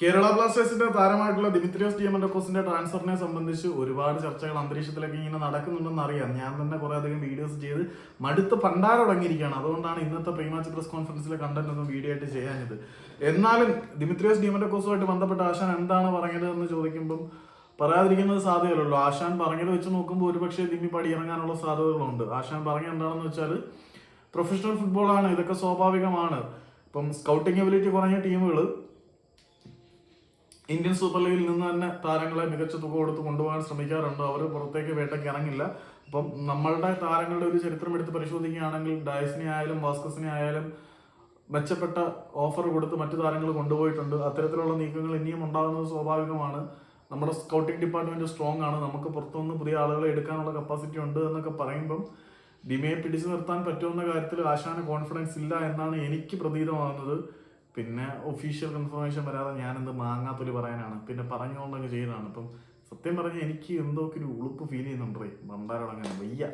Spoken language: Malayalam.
കേരള ബ്ലാസ്റ്റേഴ്സിന്റെ താരമായിട്ടുള്ള ദിമിത്രിയോസ് ഡിയമൻഡോക്കോസിന്റെ ട്രാൻസ്ഫറിനെ സംബന്ധിച്ച് ഒരുപാട് ചർച്ചകൾ അന്തരീക്ഷത്തിലൊക്കെ ഇങ്ങനെ നടക്കുന്നുണ്ടെന്ന് അറിയാം. ഞാൻ തന്നെ കുറെ അധികം വീഡിയോസ് ചെയ്ത് മടുത്ത് പണ്ടാരടങ്ങിയിരിക്കുകയാണ് അതുകൊണ്ടാണ് ഇന്നത്തെ പ്രീമാച്ച് പ്രസ് കോൺഫറൻസിലെ കണ്ടന്റ് ഒന്നും വീഡിയോ ആയിട്ട് ചെയ്യാഞ്ഞത്. എന്നാലും ദിമിത്രിയോസ് ഡിയമൻഡോക്കോസുമായിട്ട് ബന്ധപ്പെട്ട ആശാൻ എന്താണ് പറഞ്ഞത് എന്ന് ചോദിക്കുമ്പം പറയാതിരിക്കുന്നത് സാധ്യതയുള്ളൂ ആശാൻ പറഞ്ഞത് വെച്ച് നോക്കുമ്പോൾ ഒരുപക്ഷെ ദിമ്മി പടിയിറങ്ങാനുള്ള സാധ്യതകളുണ്ട്. ആശാൻ പറഞ്ഞ എന്താണെന്ന് വെച്ചാൽ പ്രൊഫഷണൽ ഫുട്ബോളാണ് ഇതൊക്കെ സ്വാഭാവികമാണ്. ഇപ്പം സ്കൗട്ടിംഗ് എബിലിറ്റി കുറഞ്ഞ ടീമുകൾ ഇന്ത്യൻ സൂപ്പർ ലീഗിൽ നിന്ന് തന്നെ താരങ്ങളെ മികച്ച തുക കൊടുത്ത് കൊണ്ടുപോകാൻ ശ്രമിക്കാറുണ്ട്. അവർ പുറത്തേക്ക് വേട്ടയ്ക്ക് ഇറങ്ങില്ല. അപ്പം നമ്മളുടെ താരങ്ങളുടെ ഒരു ചരിത്രം എടുത്ത് പരിശോധിക്കുകയാണെങ്കിൽ ഡയസിനെ ആയാലും വാസ്കസിനെ ആയാലും മെച്ചപ്പെട്ട ഓഫർ കൊടുത്ത് മറ്റു താരങ്ങൾ കൊണ്ടുപോയിട്ടുണ്ട്. അത്തരത്തിലുള്ള നീക്കങ്ങൾ ഇനിയും ഉണ്ടാകുന്നത് സ്വാഭാവികമാണ്. നമ്മുടെ സ്കൗട്ടിംഗ് ഡിപ്പാർട്ട്മെന്റ് സ്ട്രോങ് ആണ്. നമുക്ക് പുറത്തുനിന്ന് പുതിയ ആളുകളെ എടുക്കാനുള്ള കപ്പാസിറ്റി ഉണ്ട് എന്നൊക്കെ പറയുമ്പം ഡിമയെ പിടിച്ചു നിർത്താൻ പറ്റുമെന്ന കാര്യത്തിൽ ആശാന കോൺഫിഡൻസ് ഇല്ല എന്നാണ് എനിക്ക് പ്രതീതമാകുന്നത്. പിന്നെ ഒഫീഷ്യൽ കൺഫർമേഷൻ വരാതെ ഞാനെന്ത് മാങ്ങാത്തൊലി പറയാനാണ്? പിന്നെ പറഞ്ഞുകൊണ്ടങ്ങ് ചെയ്തതാണ്. അപ്പം സത്യം പറഞ്ഞാൽ എനിക്ക് എന്തോ ഒരു ഉളുപ്പ് ഫീൽ ചെയ്യുന്നുണ്ടേ മന്ദാരോടങ്ങനെ വയ്യ.